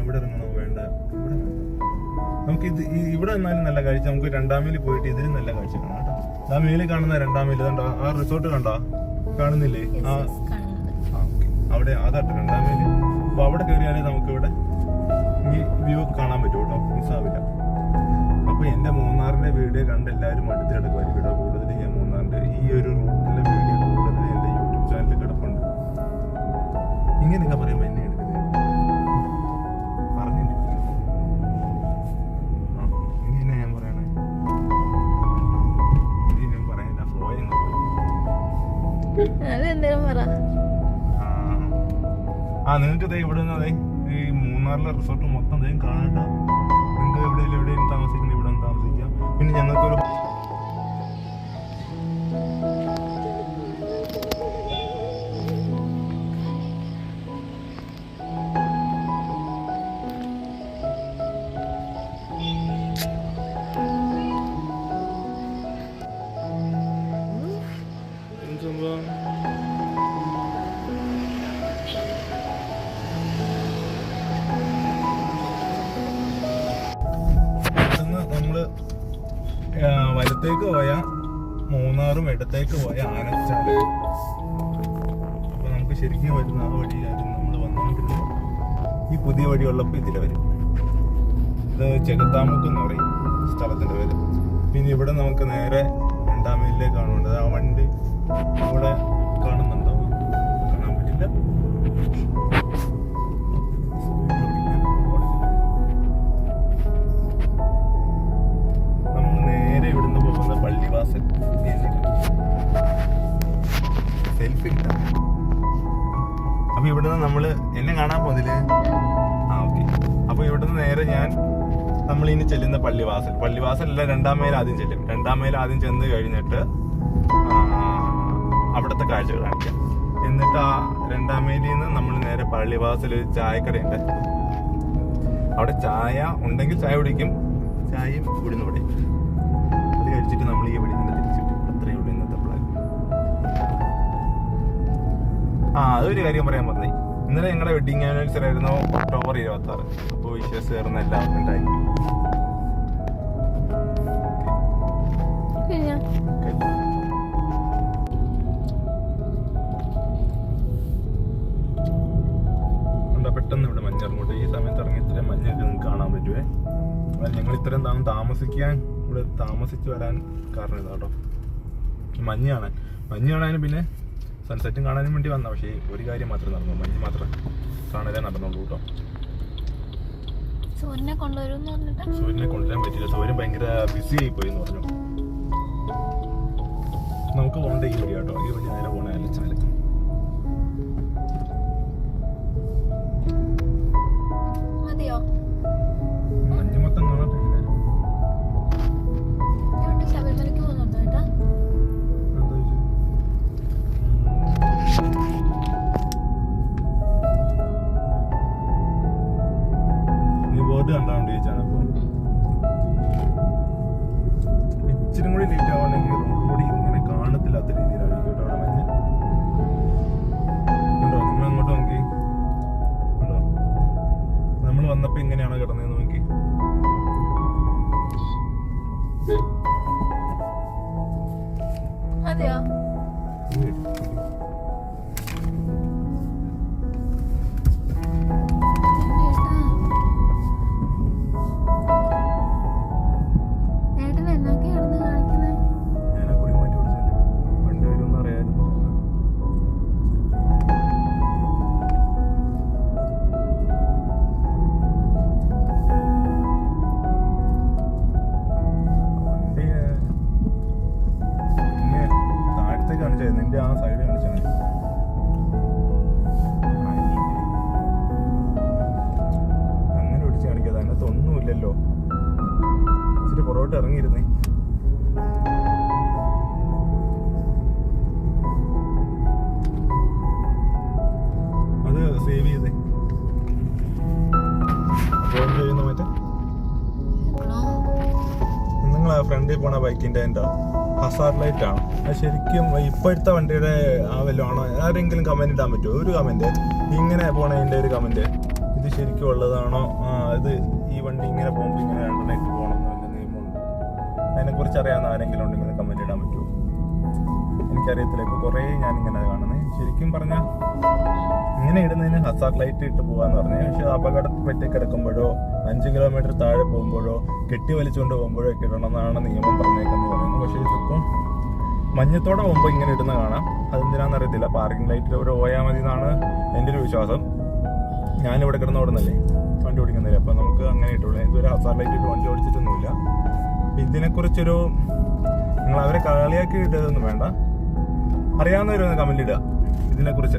ഇവിടെ ഇറങ്ങണോ വേണ്ട. നമുക്ക് ഇത് ഇവിടെ നിന്നാലും നല്ല കാഴ്ച. നമുക്ക് രണ്ടാമേൽ പോയിട്ട് ഇതിലും നല്ല കാഴ്ച കാണാം കേട്ടോ. ആ മേലിൽ കാണുന്ന രണ്ടാമേൽ കണ്ടോ? ആ റിസോർട്ട് കണ്ടോ? കാണുന്നില്ലേ? ആ. അവിടെ അതാട്ടോ രണ്ടാമേൽ അപ്പൊ അവിടെ കയറിയാലേ നമുക്ക് ഇവിടെ വ്യൂ കാണാൻ പറ്റും കേട്ടോ. മിസ്സാവില്ല. അപ്പൊ എന്റെ മൂന്നാറിന്റെ വീഡിയോ കണ്ട് എല്ലാവരും അടുത്തിടക്കുമായിരിക്കും കേട്ടോ. കൂടുതൽ ഞാൻ മൂന്നാറിന്റെ ഈ ഒരു ആ നിങ്ങൾക്ക് ദേ ഇവിടെ നിന്ന് ദേ ഈ മൂന്നാറിലെ റിസോർട്ട് മൊത്തം ദേ കാണണ്ട നിങ്ങൾക്ക് എവിടെയും എവിടെയും താമസിക്കുന്നത് ഇവിടെ നിന്ന് താമസിക്കാം. പിന്നെ ഞങ്ങൾക്കൊരു വലത്തേക്ക് പോയ മൂന്നാറും ഇടത്തേക്ക് പോയ ആനച്ചാൽ അപ്പൊ നമുക്ക് ശരിക്കും വരുന്ന ആ വഴിയായിരുന്നു നമ്മൾ വന്നുകൊണ്ടിരുന്നത് ഈ പുതിയ വഴി ഉള്ളപ്പോ ഇതിലെ വരും ഇത് ചെകുത്താമുക്ക് എന്ന് പറയും സ്ഥലത്തിന്റെ പേര്. പിന്നെ ഇവിടെ നമുക്ക് നേരെ രണ്ടാം മീലിലേക്ക് കാണുന്നുണ്ട്. ആ വണ്ടി എന്നെ കാണാൻ പോകുന്നില്ലേ ആ ഓക്കെ. അപ്പൊ ഇവിടുന്ന് നേരെ ഞാൻ നമ്മൾ ഇനി ചെല്ലുന്ന പള്ളിവാസൽ. പള്ളിവാസലല്ല രണ്ടാം മേൽ ആദ്യം ചെല്ലും. രണ്ടാം മേൽ ആദ്യം ചെന്ന് കഴിഞ്ഞിട്ട് അവിടുത്തെ കാഴ്ചകൾ കാണിക്കാം. എന്നിട്ട് ആ രണ്ടാം മേലിൽ നിന്ന് നമ്മൾ നേരെ പള്ളിവാസൽ ഒരു ചായക്കടയുണ്ട് അവിടെ ചായ ഉണ്ടെങ്കിൽ ചായ കുടിക്കും ചായയും കുടിന്ന് കുടിക്കും. അത് കഴിച്ചിട്ട് നമ്മൾ ഈ വഴി തന്നെ തിരിച്ചിട്ട് അത്രയേ ഉള്ളൂ ഇന്നത്തെ പ്ലാൻ ആ അതൊരു കാര്യം പറയാൻ പറഞ്ഞേ ഇന്നലെ ഞങ്ങളുടെ വെഡിങ് ആനിവേഴ്സറി ആയിരുന്നു ഒക്ടോബർ ഇരുപത്തി ആറ് അപ്പോൾ വിശ്വാസം ചേർന്ന് എല്ലാവർക്കും ഉണ്ടായി. പെട്ടെന്ന് ഇവിടെ മഞ്ഞിറങ്ങോട്ട് ഈ സമയത്ത് ഇറങ്ങി ഇത്രയും മഞ്ഞൊക്കെ നിങ്ങൾക്ക് കാണാൻ പറ്റുമേ ഞങ്ങൾ ഇത്രയും താമ താമസിക്കാൻ ഇവിടെ താമസിച്ച് വരാൻ കാരണം ഇതാട്ടോ. മഞ്ഞ് കാണാൻ. മഞ്ഞ് കാണാനും പിന്നെ സൺസെറ്റും കാണാനും വേണ്ടി വന്ന. പക്ഷേ ഒരു കാര്യം മാത്രമേ നടന്നു. മഞ്ഞ് മാത്രം കാണലേ നടന്നുള്ളൂ കേട്ടോ. സൂര്യനെ കൊണ്ടുവരാൻ പറ്റില്ല സൂര്യൻ ഭയങ്കര ബിസി ആയി പോയി എന്ന് പറഞ്ഞു. നമുക്ക് കൊണ്ടേ ഈ വഴി കേട്ടോ. ഈ വഴി നേരെ ഇച്ചിരി കൂടി ലേറ്റ് ആവണമെങ്കിൽ റോഡ് കൂടി ഇങ്ങനെ കാണത്തില്ലാത്ത രീതിയിലായിരിക്കും കേട്ടോ അവിടെ മഞ്ഞ്. ഉണ്ടോ? നിങ്ങൾ അങ്ങോട്ട് നോക്കി. ഉണ്ടോ? നമ്മൾ വന്നപ്പോ ഇങ്ങനെയാണ് കിടന്നതെന്ന് നോക്കി. അതെയോ? പുറകോട്ട് ഇറങ്ങിയിരുന്നേ. അത് സേവ് ചെയ്തേ. ഫോൺ ചെയ്യുന്ന മറ്റേ. നിങ്ങൾ ഫ്രണ്ടിൽ പോണ ബൈക്കിന്റെ എന്താ? ഹസാർ ലൈറ്റ് ആണ്. അത് ശരിക്കും ഇപ്പോഴത്തെ വണ്ടിയുടെ ആ വല്ലതും ആണോ? ആരെങ്കിലും കമന്റ് ഇടാൻ പറ്റുമോ? ഒരു കമന്റ് ഇങ്ങനെ പോണതിന്റെ ഒരു കമന്റ് ഇത് ശരിക്കും ഉള്ളതാണോ? ഇത് ഈ വണ്ടി ഇങ്ങനെ പോകുമ്പോൾ ഇങ്ങനെ അതിനെക്കുറിച്ച് അറിയാവുന്ന ആരെങ്കിലും ഉണ്ടെങ്കിൽ കമന്റ് ഇടാൻ പറ്റുമോ? എനിക്കറിയത്തില്ല ഇപ്പൊ കുറേ ഞാൻ ഇങ്ങനെ കാണുന്നത് ശരിക്കും പറഞ്ഞാൽ ഇങ്ങനെ ഇടുന്നതിന് ഹസാർഡ് ലൈറ്റ് ഇട്ട് പോകാന്ന് പറഞ്ഞു പക്ഷെ അപകടത്തിൽ പറ്റി കിടക്കുമ്പോഴോ അഞ്ച് കിലോമീറ്റർ താഴെ പോകുമ്പോഴോ കെട്ടി വലിച്ചുകൊണ്ട് പോകുമ്പോഴോ ഒക്കെ ഇടണമെന്നാണ് നിയമം പറഞ്ഞേക്കെന്ന് പറയുന്നത് പക്ഷേ ഇതിപ്പം മഞ്ഞത്തോടെ പോകുമ്പോൾ ഇങ്ങനെ ഇടുന്ന കാണാം. അതെന്തിനാന്ന് അറിയത്തില്ല പാർക്കിംഗ് ലൈറ്റിൽ ഒരു ഓയാൽ മതി എന്നാണ് എന്റെ ഒരു വിശ്വാസം. ഞാനിവിടെ കിടന്ന് ഓടുന്നല്ലേ വണ്ടി ഓടിക്കുന്നില്ല അപ്പം നമുക്ക് അങ്ങനെ ഇട്ടുള്ളൂ ഇതുവരെ ഹസാർ ലൈറ്റ് ഇട്ട് വണ്ടി ഓടിച്ചിട്ടൊന്നുമില്ല. ഇതിനെക്കുറിച്ചൊരു നിങ്ങൾ അവരെ കളിയാക്കി ഇട്ടതൊന്നും വേണ്ട. അറിയാവുന്നവരൊന്ന് കമന്റ് ഇടുക ഇതിനെക്കുറിച്ച്.